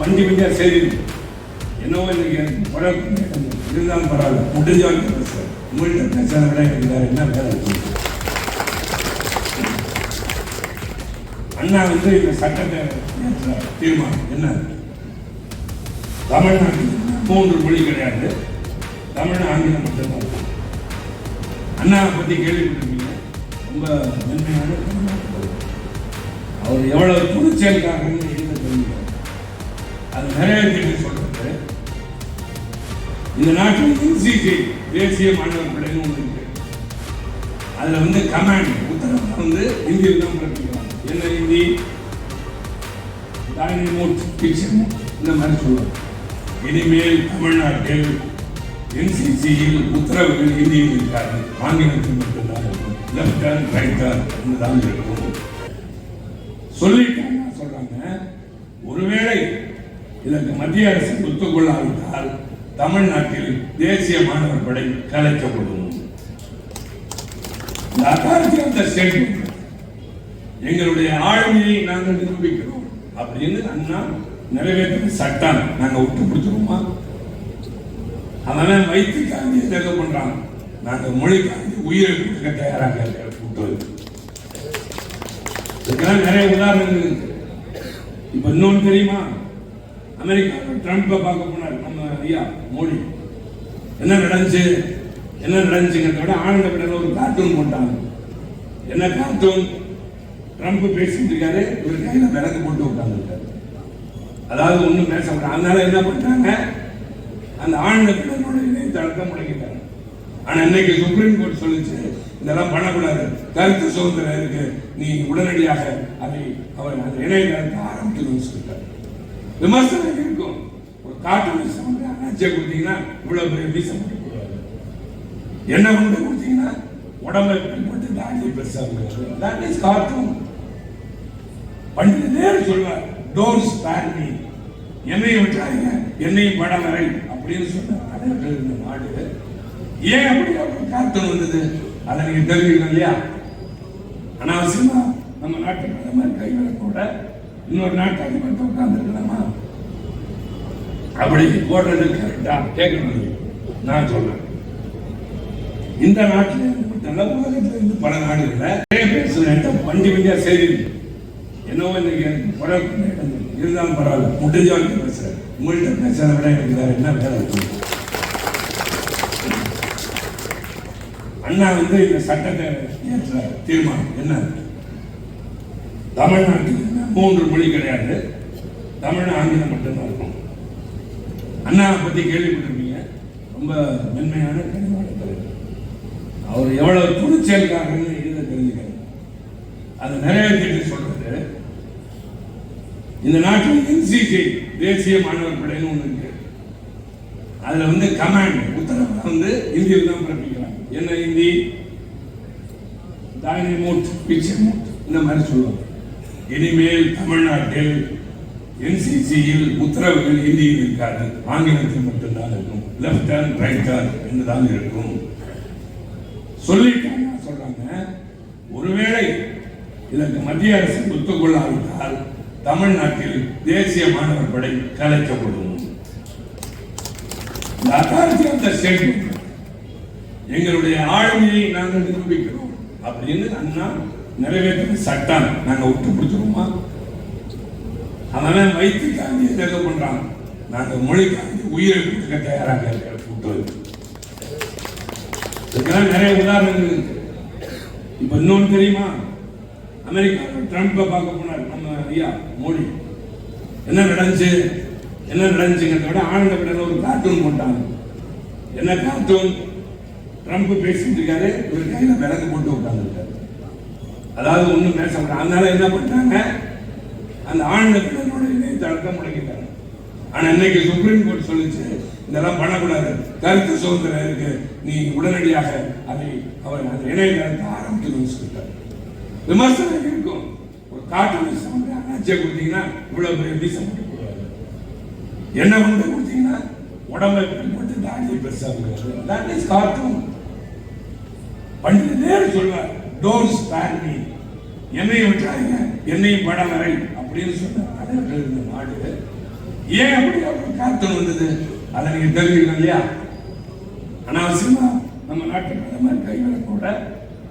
வண்டி வண்டியா செய்தி என்னவோ இன்னைக்கு எனக்கு இருந்தாலும் பரவாயில்ல. முடிஞ்சாலும் பேசுறேன் உங்கள்கிட்ட பேசுறத விட இருந்தார் என்ன வேலை அண்ணா வந்து இந்த சட்டத்தை தீர்மானம். என்ன? தமிழ்நாட்டில் மூன்று மொழி கிடையாது. தமிழ் ஆங்கிலம் மட்டும்தான். இருக்கு. அண்ணாவை பத்தி கேள்விப்பட்டிருக்கீங்க. ரொம்ப நன்மையான அவர் எவ்வளவு துணிச்சல்காரன்னு நிறைவேற்றி சொல்றது இந்த நாட்டில் என்சிசி தேசிய மாணவர் படைன்னு ஒன்று இருக்கு. அதுல வந்து கமாண்ட் உத்தரவு வந்து இந்தியில் தான் பிறப்பிக்கிறாங்க என்ன ஹிந்தி மூட் கிச்சன் இந்த மாதிரி சொல்லுவாங்க. இனிமேல் தமிழ்நாட்டில் என்சிசியில் உத்தரவுகள் ஹிந்தியில் இருக்காது. ஆங்கிலத்தில் மட்டும்தான் இருக்கும். லெஃப்ட் ஹேண்ட் ரைட் ஹேண்ட் தான் இருக்கும். சொல்லிட்டாங்க சொல்றாங்க. ஒருவேளை இதற்கு மத்திய அரசு ஒத்துக்கொள்ளாவிட்டால் தமிழ்நாட்டில் தேசிய மாணவர் படை கலைக்கப்படும். இந்த எங்களுடைய ஆளுமையை நாங்கள் நிரூபிக்கிறோம். அப்படின்னு அண்ணா நிறைவேற்ற சட்டம் நாங்க விட்டு கொடுத்துருவோமா அதனால வைத்து காந்தி எதாக பண்றாங்க. நாங்க மொழி காந்தி உயிரை கொடுக்க தயாராக இருக்கிற இதுக்கெல்லாம் நிறைய உதாரணங்கள் இருக்கு. இப்ப இன்னொன்னு தெரியுமா? அமெரிக்கா ட்ரம்ப்பை பார்க்க போனார். நம்ம ஐயா மோடி. என்ன நடந்துச்சு? என்ன நடந்துச்சுங்கிறத விட ஆனந்த விடல ஒரு கார்ட்டூன் போட்டாங்க. என்ன கார்ட்டூன் ட்ரம்ப் பேசிட்டு இருக்காரு. இவர் கையில விளக்கு போட்டு உட்காந்துருக்காரு அதாவது ஒன்றும் பேச முடியாது அதனால என்ன பண்ணாங்க அந்த ஆனந்த விடனோட இணையதளத்தை முடக்கிட்டாங்க. ஆனா இன்னைக்கு சுப்ரீம் கோர்ட் சொல்லிச்சு இதெல்லாம் பண்ணக்கூடாது. கருத்து சுதந்திரம் இருக்கு. நீ உடனடியாக அதை அவர் அந்த இணையதளத்தை ஆரம்பிக்கணும்னு சொல்லிட்டார். விமர்சனம் இருக்கும் ஒரு காட்டு விஷம் வந்து கொடுத்தீங்கன்னா இவ்வளவு பெரிய விஷம் என்ன கொண்டு கொடுத்தீங்கன்னா? உடம்பை போட்டு தாண்டி பெருசா இருக்காரு தட் இஸ் கார்ட்டூன் பண்டித சொல்வார் டோன்ட் ஸ்பேர் மீ என்னையும் விட்டாங்க என்னையும் படம் வரை அப்படின்னு சொன்ன தலைவர்கள் இருந்த நாடு. ஏன் அப்படி அப்படி கார்ட்டூன் வந்தது? அதை நீங்க தெரிஞ்சுக்கணும் இல்லையா? அனாவசியமா நம்ம நாட்டு பிரதமர் கைகளை கூட இன்னொரு நாட்டு அதிபர் உட்கார்ந்துருக்கலாமா? அப்படி போடுறது கரெக்டா கேட்கணும் நான் சொல்றேன். இந்த நாட்டில் இருந்து மட்டும் உலகத்துல இருந்து பல நாடுகள்ல பேசுறேன் வண்டி வண்டியா செய்தி என்னவோ இன்னைக்கு எனக்கு பரவாயில்ல இருந்தாலும் பரவாயில்ல முடிஞ்சாலும் பேசுறேன். உங்கள்கிட்ட பேசுறத விட எனக்கு வேற என்ன வேலை அண்ணா வந்து இந்த சட்டத்தை ஏற்ற தீர்மானம். என்ன? தமிழ்நாட்டில் மூன்று மொழி கிடையாது. தமிழ் ஆங்கிலம் மட்டும்தான் இருக்கும். அண்ணாவை பற்றி கேள்விப்பட்டிருப்பீங்க. ரொம்ப மென்மையான கனிவான தலைவர் அவர் எவ்வளவு துணிச்சல்காரன்னு இதை தெரிஞ்சுக்கிறார் அது நிறைவேற்றிட்டு சொல்றது இந்த நாட்டில் என்சிசி தேசிய மாணவர் படைன்னு ஒன்று இருக்கு. அதில் வந்து கமாண்ட் உத்தரவு வந்து இந்தியில் தான் பிறப்பிக்கிறாங்க. என்ன இந்தி? ஹிந்தி மூட் பிச்சை மூட் இந்த மாதிரி சொல்லுவாங்க. இனிமேல் தமிழ்நாட்டில் என்சிசியில் உத்தரவுகள் ஹிந்தியில் இருக்காது ஆங்கிலத்தில் மட்டும்தான் இருக்கும். லெஃப்ட் ஹேண்ட் ரைட் ஹேண்ட் தான் இருக்கும். சொல்லிட்டாங்க சொல்றாங்க. ஒருவேளை இதற்கு மத்திய அரசு ஒத்துக்கொள்ளாவிட்டால் தமிழ்நாட்டில் தேசிய மாணவர் படை கலைக்கப்படும். எங்களுடைய ஆளுமையை நாங்கள் நிரூபிக்கிறோம். அப்படின்னு அண்ணா நிறைவேற்றது சட்டம். நாங்க விட்டு பிடிச்சிருவோமா அவன் வைத்து காந்தி எதாக நாங்கள் நாங்க மொழி காந்தி உயிரை கொடுக்க தயாராக இருக்கிற இதுக்கெல்லாம் நிறைய உதாரணங்கள் இருக்கு. இப்ப தெரியுமா? அமெரிக்கா ட்ரம்ப்பை பார்க்க போனார். நம்ம ஐயா மோடி. என்ன நடந்துச்சு? என்ன நடந்துச்சுங்கிறத விட ஆனந்த விடல ஒரு கார்ட்டூன் போட்டாங்க. என்ன கார்ட்டூன் ட்ரம்ப் பேசிட்டு இருக்காரு. இவர் கையில் விலங்கு போட்டு உட்காந்துருக்காரு அதாவது ஒண்ணும் பேச முடியாது அதனால என்ன பண்ணாங்க அந்த ஆனந்த விடனோட இணையதளத்தை முடக்கிட்டாங்க. ஆனா இன்னைக்கு சுப்ரீம் கோர்ட் சொல்லிச்சு இதெல்லாம் பண்ணக்கூடாது. கருத்து சுதந்திரம் இருக்கு. நீ உடனடியாக அதை அவர் அந்த இணையதளத்தை ஆரம்பிக்கணும்னு சொல்லிட்டார். விமர்சனம் இருக்கும். ஒரு காட்டு வீசம் வந்து கொடுத்தீங்கன்னா இவ்வளவு பெரிய வீசம் போட்டு என்ன கொண்டு கொடுத்தீங்கன்னா உடம்பை போட்டு தாண்டி பெருசா இருக்காரு that is cartoon Pandit Nehru சொல்வார் டோன்ட் ஸ்பேர் மீ என்னையும் விட்டாங்க என்னையும் படம் வரை அப்படின்னு சொன்ன தலைவர்கள் நாடு. ஏன் அப்படி அவருக்கு வந்தது? அதை நீங்க தெரிஞ்சுக்கணும் இல்லையா? அனாவசியமா நம்ம நாட்டு பிரதமர் கைவிட கூட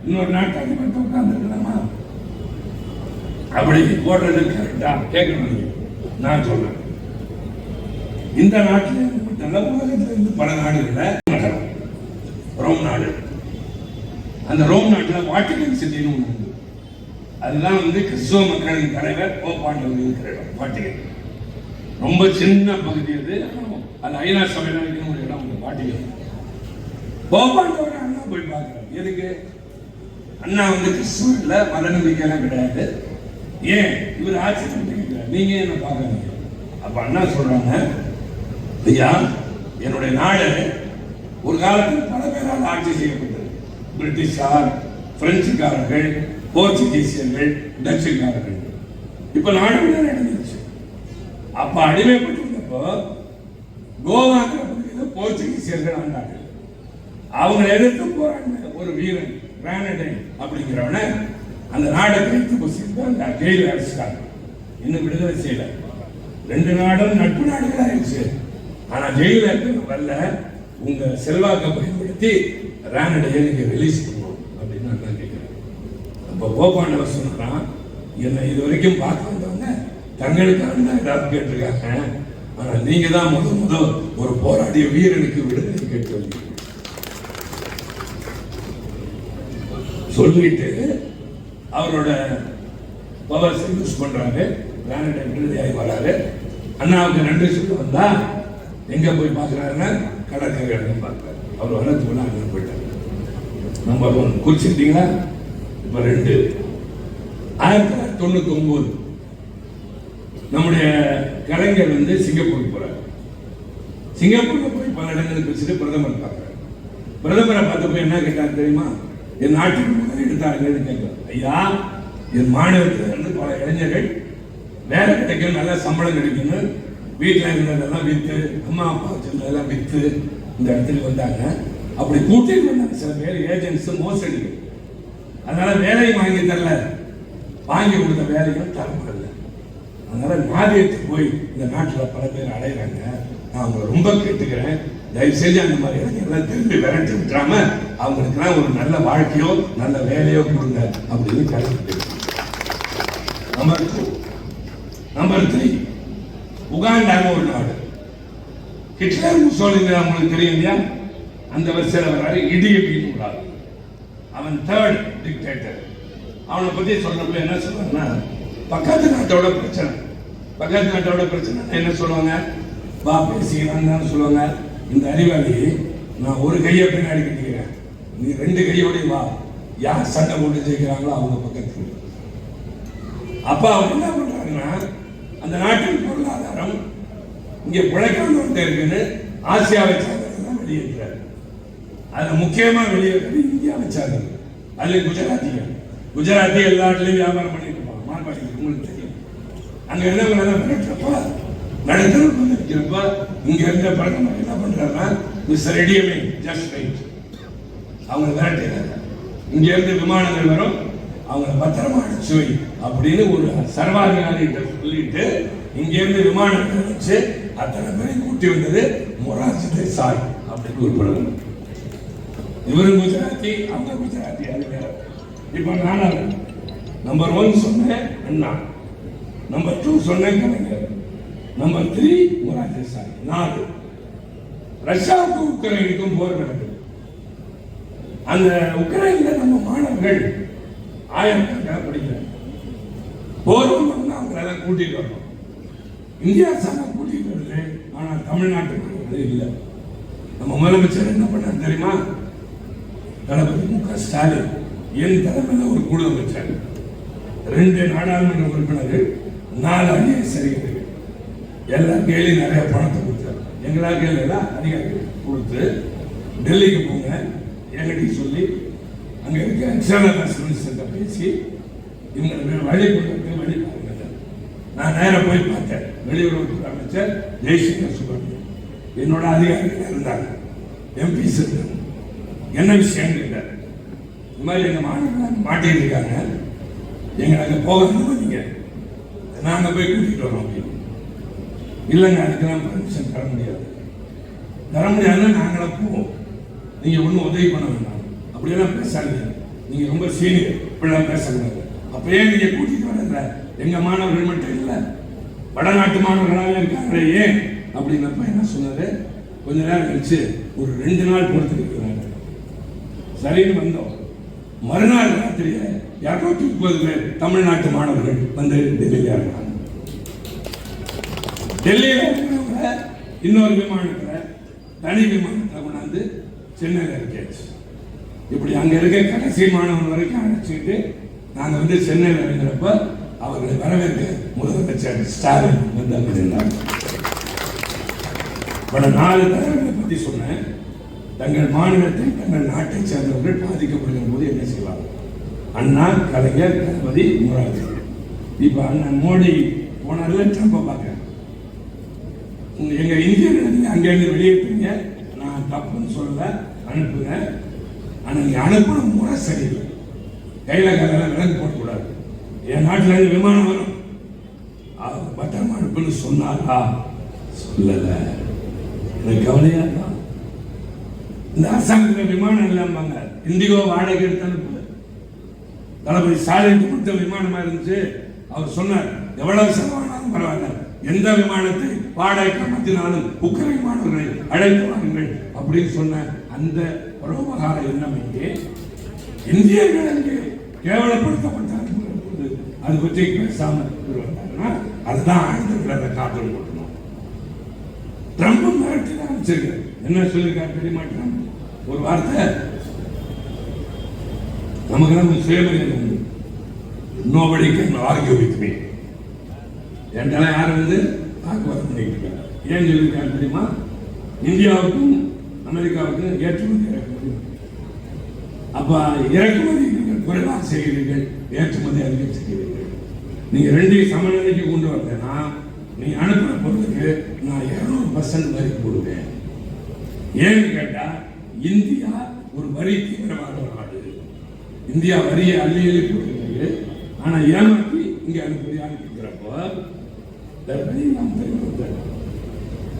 இன்னொரு நாட்டு அதிபர் உட்கார்ந்துருக்கலாமா? அப்படி போடுறது கரெக்டா கேட்கணும். நான் சொல்றேன். இந்த நாட்டில் மட்டும் உலகத்துல இருந்து பல நாடுகளில் ரோம் நாடு. அந்த ரோம் நாட்டில் வாட்டிகன் சிட்டின்னு ஒன்று உண்டு. அதுதான் வந்து கிறிஸ்துவ மக்களின் தலைவர் போப்பாண்டவர் இருக்கிற இடம் வாட்டிகன். ரொம்ப சின்ன பகுதி அது. அது ஐநா சபையில் இருக்கிற ஒரு இடம் அந்த வாட்டிகன். போப்பாண்டவர் அண்ணா போய் பார்க்கிறார் எதுக்கு? அண்ணா வந்து கிறிஸ்துவ இல்லை மத நம்பிக்கையெல்லாம் கிடையாது. ஏன்? இவர் ஆட்சி பண்ணிக்கிறார் நீங்க என்ன பார்க்குறீங்க அப்ப அண்ணா சொல்றாங்க ஐயா என்னுடைய நாடு ஒரு காலத்தில் பல பேரால் ஆட்சி செய்யப்பட்டது. பிரிட்டிஷார் பிரெஞ்சுக்காரர்கள் போர்ச்சுகீசியர்கள் டச்சுக்காரர்கள். இப்ப நாடு விடுதலை அப்ப அடிமைப்பட்டிருந்தப்போ கோவாங்கிற பகுதியில் போர்ச்சுகீசியர்கள் ஆண்டார்கள் அவங்க எதிர்த்து போராடின ஒரு வீரன் கிரானடை அப்படிங்கிறவன அந்த நாடை கைத்து பசிட்டு அந்த ஜெயில அடிச்சிட்டாங்க. இன்னும் விடுதலை செய்யல. ரெண்டு நாடும் நட்பு நாடுகள் ஆயிடுச்சு ஆனா ஜெயில இருந்து வரல. உங்க செல்வாக்கை பயன்படுத்தி ரேனடையை நீங்கள் ரிலீஸ் பண்ணுவோம் அப்படின்னு நான் கேட்குறேன். அப்போ போப்பாண்டவர் சொன்னாராம் என்னை இது வரைக்கும் பார்க்க வந்தவங்க தங்களுக்காக தான் ஏதாவது கேட்டிருக்காங்க ஆனால் நீங்கள் தான் முத முத ஒரு போராடிய வீரனுக்கு விடுதலை கேட்டு சொல்லிட்டு அவரோட பவர்ஸ் யூஸ் பண்ணுறாங்க பிளானட் விடுதலையாகி வராரு. அண்ணாவுக்கு நன்றி சொல்ல வந்தா எங்கே போய் பார்க்கறாருன்னா கடற்கரை பார்க்குறாரு அவர் வரதுக்குள்ள அங்கே போயிட்டாரு. நம்ம ஒன் குறிச்சிட்டீங்களா இப்ப ரெண்டு. ஆயிரத்தி தொள்ளாயிரத்தி தொண்ணூத்தி ஒன்பது நம்முடைய கலைஞர் வந்து சிங்கப்பூருக்கு போறாரு. சிங்கப்பூர்ல போய் பல இடங்களுக்கு வச்சுட்டு பிரதமர் பார்க்கறாரு. பிரதமரை பார்த்தப்ப என்ன கேட்டார் தெரியுமா? என் நாட்டுக்கு முதல் எடுத்தாருங்கன்னு கேட்கிறார் ஐயா என் மாநிலத்தில் இருந்து பல இளைஞர்கள் வேலை கிடைக்கும் நல்ல சம்பளம் கிடைக்கும்னு வீட்டில் இருந்ததெல்லாம் விற்று அம்மா அப்பா வச்சிருந்ததெல்லாம் விற்று இந்த இடத்துக்கு வந்தாங்க. அப்படி கூட்டிட்டு வந்தாங்க. சில பேர் ஏஜென்ட்ஸ் மோசடி. அதனால வேலையும் வாங்கி தரல. வாங்கி கொடுத்த வேலைகள் தர முடியல. அதனால நாதியத்துக்கு போய் இந்த நாட்டில் பல பேர் அடையிறாங்க நான் அவங்களை ரொம்ப கேட்டுக்கிறேன். தயவு செஞ்சு அந்த மாதிரி இளைஞர்லாம் திரும்பி விரட்டி விட்டுறாம அவங்களுக்குலாம் ஒரு நல்ல வாழ்க்கையோ நல்ல வேலையோ கொடுங்க அப்படின்னு கேட்டு நம்பர் டூ நம்பர் த்ரீ உகாண்டான்னு ஒரு நாடு. ஹிட்லர் முசோலினி உங்களுக்கு தெரியும் இல்லையா அந்த வரிசையில் வர்றாரு இடி அப்படின்னு அவன் தேர்ட் டிக்டேட்டர் அவனை பத்தி சொல்றப்ப என்ன சொல்றாங்கன்னா பக்கத்து நாட்டோட பிரச்சனை. பக்கத்து நாட்டோட பிரச்சனை என்ன சொல்லுவாங்க? வா பேசிக்கலாம் சொல்லுவாங்க. இந்த அறிவாளி நான் ஒரு கையை பின்னாடி கட்டிக்கிறேன். நீ ரெண்டு கையோடய வா. யார் சண்டை போட்டு ஜெயிக்கிறாங்களோ அவங்க பக்கத்துக்கு. அப்போ அவர் என்ன பண்ணுறாங்கன்னா அந்த நாட்டின் பொருளாதாரம் இங்கே பிழைக்கணும் இருக்குன்னு ஆசியாவை சார்ந்தவர்கள் வெளியேற்றார். அதுல முக்கியமாக வெளியேற்றது இந்தியாவை சார்ந்தது. அதுல குஜராத்திகள். குஜராத்தி எல்லா இடத்துலையும் வியாபாரம் பண்ணிட்டு இருப்பாங்க. மார்பாடி உங்களுக்கு தெரியும். அங்கே இருந்தவங்க எல்லாம் மிரட்டுறப்ப நடுத்தரவு வந்து இருக்கிறப்ப இங்கே இருந்த பழக்கம் என்ன பண்றாருன்னா மிஸ்டர் ரெடியமே ஜஸ்ட் ரைட் அவங்க விரட்டுறாங்க இங்க இருந்து விமானங்கள் வரும். அவங்கள பத்திரமா அடிச்சு அப்படின்னு ஒரு சர்வாதிகாரிகிட்ட சொல்லிட்டு இங்க இருந்து விமானங்கள் வச்சு அத்தனை பேரையும் கூட்டி வந்தது மொராஜி தேசாய் அப்படின்னு ஒரு படம். இவரும் குஜராத்தி அந்த குஜராத்தி அது வேற. இப்ப நானா நம்பர் ஒன் சொன்னேன் அண்ணா. நம்பர் டூ சொன்னேன் கலைஞர். நம்பர் த்ரீ மொராஜி தேசாய் நாலு. ரஷ்யாவுக்கும் உக்ரைனுக்கும் போர் நடக்குது. அந்த உக்ரைன்ல நம்ம மாணவர்கள் ஆயிரம் படிக்கிறாங்க. போர் வந்தோம்னா அவங்களெல்லாம் கூட்டிட்டு வரணும். இந்தியா சார்ந்த கூட்டிகிட்டு வருது ஆனால் தமிழ்நாட்டுக்கு அது இல்லை. நம்ம முதலமைச்சர் என்ன பண்ணார் தெரியுமா? தளபதி மு க ஸ்டாலின் என் தலைமையில் ஒரு குழு வச்சார் ரெண்டு நாடாளுமன்ற உறுப்பினர்கள் நாலு ஐஏஎஸ்கள் எல்லாம் கேள்வி நிறைய பணத்தை கொடுத்தாரு. எங்களா கேள்வியெல்லாம் அதிகாரிகள் கொடுத்து டெல்லிக்கு போங்க எங்கிட்ட சொல்லி அங்கே இருக்க எக்ஸ்டர்னல் மினிஸ்டர்கிட்ட பேசி இவங்களுக்கு வழி கொடுத்து வழி நான் நேராக போய் பார்த்தேன். வெளியுறவுத்துறை அமைச்சர் ஜெய்சங்கர் சுப்பிரமணியம் என்னோட அதிகாரிகள் இருந்தாங்க. எம்பிஸ் இருந்தாங்க என்ன விஷயம் கேட்டார். இந்த மாதிரி எங்கள் மாநிலம் மாட்டிட்டு இருக்காங்க எங்களை அங்கே போக அனுமதிங்க. நாங்கள் போய் கூட்டிகிட்டு வரோம் அப்படின்னு. இல்லைங்க அதுக்கெல்லாம் பர்மிஷன் தர முடியாது. தர முடியாதுன்னா நாங்களாம் போவோம். நீங்கள் ஒன்றும் உதவி பண்ண வேண்டாம். அப்படியெல்லாம் பேசாதீங்க. நீங்கள் ரொம்ப சீனியர். இப்படிலாம் பேசக்கூடாது. அப்பயே நீங்கள் கூட்டிகிட்டு வரல. எங்கள் மாணவர்கள் மட்டும் இல்லை. வடநாட்டு மாணவர்களாக இருக்காங்களே ஏன்? அப்படின்னப்ப என்ன சொன்னார்? கொஞ்ச நேரம் கழிச்சு ஒரு ரெண்டு நாள் பொறுத்துக்கிறாங்க சரின்னு வந்தோம். மறுநாள் ராத்திரிய இரநூத்தி முப்பது பேர் தமிழ்நாட்டு மாணவர்கள் வந்து டெல்லியில் இருக்கிறாங்க டெல்லியில் இருக்கிறவங்க இன்னொரு விமானத்தில் தனி விமானத்தில் கொண்டாந்து சென்னையில் இருக்காச்சு இப்படி அங்க இருக்க கடைசி மாணவன் வரைக்கும் அழைச்சிட்டு நாங்க வந்து சென்னையில் இருக்கிறப்ப அவர்களை வரவேற்க முதலமைச்சர் ஸ்டாலின் வந்து அங்க இருந்தார் பல நாலு தலைவர்களை பற்றி சொன்னேன். தங்கள் மாநிலத்தை தங்கள் நாட்டை சேர்ந்தவர்கள் பாதிக்கப்படுகிற போது என்ன செய்வாங்க அண்ணா கலைஞர் தளபதி முராஜி இப்போ அண்ணன் மோடி போனார்ல ட்ரம்ப பார்க்க எங்கள் இந்தியர்கள் இந்தியர்களை நீங்க வெளியேற்றுங்க நான் தப்புன்னு சொல்லல அனுப்புங்க ஆனால் நீங்க அனுப்பின முறை சரியில்லை. கையில் கையில விலங்கு போடக்கூடாது. என் நாட்டில் இருந்து விமானம் வரும். சொன்னாரா? சொல்லல. எனக்கு கவலையா தான் இந்த அரசாங்கத்துல விமானம் இல்லாமங்க இந்தியோ வாடகை எடுத்து அனுப்பு தளபதி ஸ்டாலின் கொடுத்த விமானமா இருந்துச்சு. அவர் சொன்னார் எவ்வளவு செலவானாலும் பரவாயில்ல. எந்த விமானத்தை வாடகைக்கு மத்தினாலும் உக்ரைன் மாணவர்களை அழைத்து வாருங்கள். அப்படின்னு சொன்ன அந்த பரோபகார எண்ணம் இங்கே இந்தியர்கள் அங்கே கேவலப்படுத்தப்பட்டார்கள் அது பற்றி பேசாமல் வந்தாங்கன்னா அதுதான் ஆழ்ந்த அந்த காதல் போட்டணும் ட்ரம்ப் மிரட்டி தான் என்ன சொல்லியிருக்காரு தெரியுமா ட்ரம்ப் ஒரு வார்த்தை. நமக்கு நம்ம சுயமரியாதை உண்டு nobody can argue with me என்றெல்லாம் யாரும் வந்து? வாக்குவாதம் பண்ணிட்டு இருக்காங்க ஏன் சொல்லியிருக்காரு தெரியுமா? இந்தியாவுக்கும் அமெரிக்காவுக்கும் ஏற்றுமதி இறக்குமதி. அப்ப இறக்குமதி நீங்கள் குறைவாக செய்கிறீர்கள். ஏற்றுமதி அதிகம் செய்கிறீர்கள் நீங்கள் ரெண்டையும் சமநிலைக்கு கொண்டு வந்தேன்னா நீ அனுப்புற பொருளுக்கு நான் இருநூறு பர்சன்ட் வரி போடுவேன். ஏன்னு கேட்டால் இந்தியா ஒரு வரி தீவிரமாக நாடு. இந்தியா வரியை அள்ளி அள்ளி போட்டுருக்கு ஆனால் ஏமாற்றி இங்கே அனுப்பி அனுப்பிக்கிறப்போ இந்த வரி நாம் தெரிவித்தார்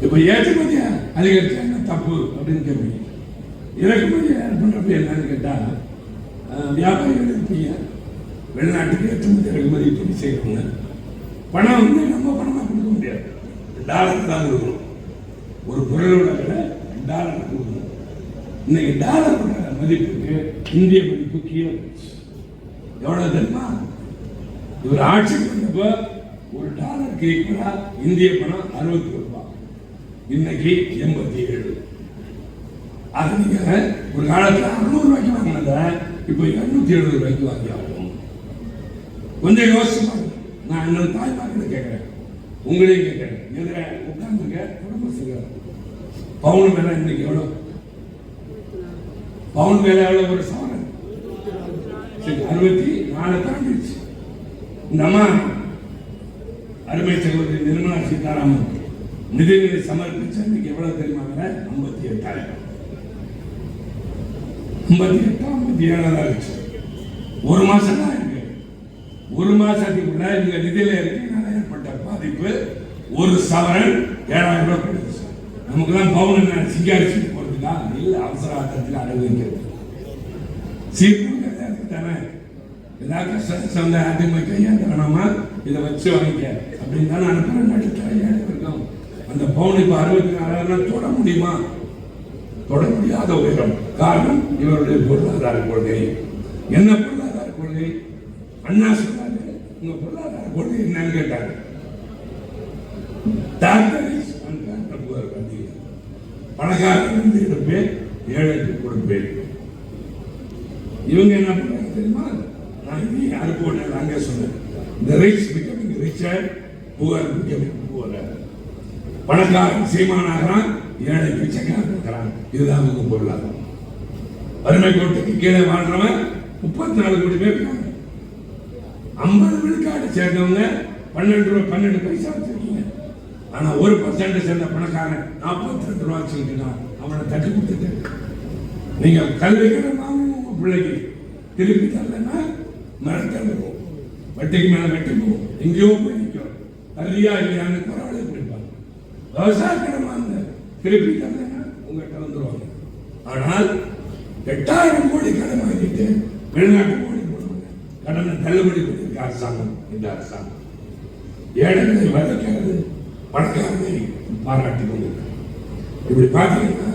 இப்போ ஏற்றுமதி அதிகரிச்சா என்ன தப்பு அப்படின்னு கேட்பீங்க இறக்குமதி பண்ணுறப்ப என்னன்னு கேட்டால் வியாபாரிகள் இருப்பீங்க வெளிநாட்டுக்கு ஏற்றுமதி இறக்குமதி துணி செய்யறவங்க பணம் வந்து நம்ம பணமா கொடுக்க முடியாது. டாலர் தான் கொடுக்கணும். ஒரு பொருளோட விலை டாலர் கொடுக்கணும். இன்னைக்கு டாலரோட மதிப்புக்கு இந்திய மதிப்பு கீழே எவ்வளோ தெரியுமா? இவர் ஆட்சிக்கு வந்தப்போ ஒரு டாலருக்கு ஈக்குவலா இந்திய பணம் அறுபத்தி ரூபாய். இன்னைக்கு எண்பத்தி ஏழு. அது நீங்க ஒரு காலத்துல அறுநூறு ரூபாய்க்கு வாங்கினத இப்போ எண்ணூத்தி எழுபது ரூபாய்க்கு வாங்கியாகும். கொஞ்சம் யோசிச்சு பாருங்க. நான் இன்னொரு தாய்மார்களை கேட்கறேன். உங்களையும் கேட்கிறேன். எதிர உட்கார்ந்துருக்க உடம்பு சரியா பவுன் மேல இன்னைக்கு எவ்வளவு? பவுன் மேல எவ்வளவு ஒரு சவரன் சரி அறுபத்தி நாலு தாண்டிடுச்சு இந்த அம்மா அருமை சகோதரி நிர்மலா சீதாராமன் நிதிநிலை சமர்ப்பிச்சு இன்னைக்கு எவ்வளவு தெரியுமாங்க ஐம்பத்தி எட்டாயிரம் ஐம்பத்தி எட்டு ஐம்பத்தி ஏழாயிரம் இருந்துச்சு ஒரு மாசம் தான் ஒரு மாசத்துக்கு முன்னாடி நீங்க நிதியில இருக்கனால ஏற்பட்ட பாதிப்பு ஒரு சவரன் ஏழாயிரம் ரூபாய் போயிடுச்சு நமக்குலாம் பவுன் என்ன? சிங்காரிச்சு போறதுக்கா? இல்ல அவசர ஆட்டத்தில் அனுபவிக்கிறது வைக்கிறது. தானே? ஏதாவது சொந்த அதிகமாக கையாண்டு வேணாமா? இதை வச்சு வாங்கிக்க. அப்படின்னு தானே அனுப்புறேன். நாட்டு அந்த பவுன் இப்போ அறுபத்தி நாலாயிரம் தொட முடியுமா? தொட முடியாத உயரம். காரணம் இவருடைய பொருளாதார கொள்கை. என்ன பொருளாதார கொள்கை? அண்ணா உங்க பொருளாதார கொள்கை என்னன்னு கேட்டாங்க. டாக்டரிஸ் அண்ட் டாக்டர் பணக்காரன் எடுப்பேன் ஏழைக்கு கொடுப்பேன் இவங்க என்ன பண்ணாங்க தெரியுமா? நான் இனி யாருக்கு ஒன்று அங்கே சொன்னேன் இந்த rich becoming richer poor becoming poor பணக்காரன் சீமானாகிறான் ஏழை பிச்சைக்காரன் இருக்கிறான். இதுதான் அவங்க பொருளாதாரம். வறுமை கோட்டுக்கு கீழே வாழ்றவன் முப்பத்தி நாலு கோடி பேர் ஐம்பது விழுக்காடு சேர்ந்தவங்க பன்னெண்டு ரூபா பன்னெண்டு பைசா வச்சிருக்கீங்க. ஆனா ஒரு பர்சன்ட் சேர்ந்த பணக்காரன் நாற்பத்தி ரெண்டு ரூபா வச்சுக்கிட்டான் அவனை தட்டி கொடுத்துட்டு நீங்க கல்வி கடனாலும் உங்கள் பிள்ளைக்கு. திருப்பி தரலன்னா மிரட்டல் வட்டிக்கு மேல வெட்டி போகும். எங்கேயோ போய் நிற்கும். தள்ளியா இல்லையான்னு பரவாயில்ல பிடிப்பாங்க விவசாய கடன் வாங்க. திருப்பி தரலன்னா உங்கள்கிட்ட வந்துருவாங்க. ஆனால் எட்டாயிரம் கோடி கடன் வாங்கிட்டு வெளிநாட்டு கோடி போடுவாங்க. கடனை தள்ளுபடி அரசாங்கம் இந்த அரசாங்கம் ஏழைகளை வதைக்கிறது பணக்காரர்களை பாராட்டி கொண்டிருக்கிறது இப்படி பார்த்தீங்கன்னா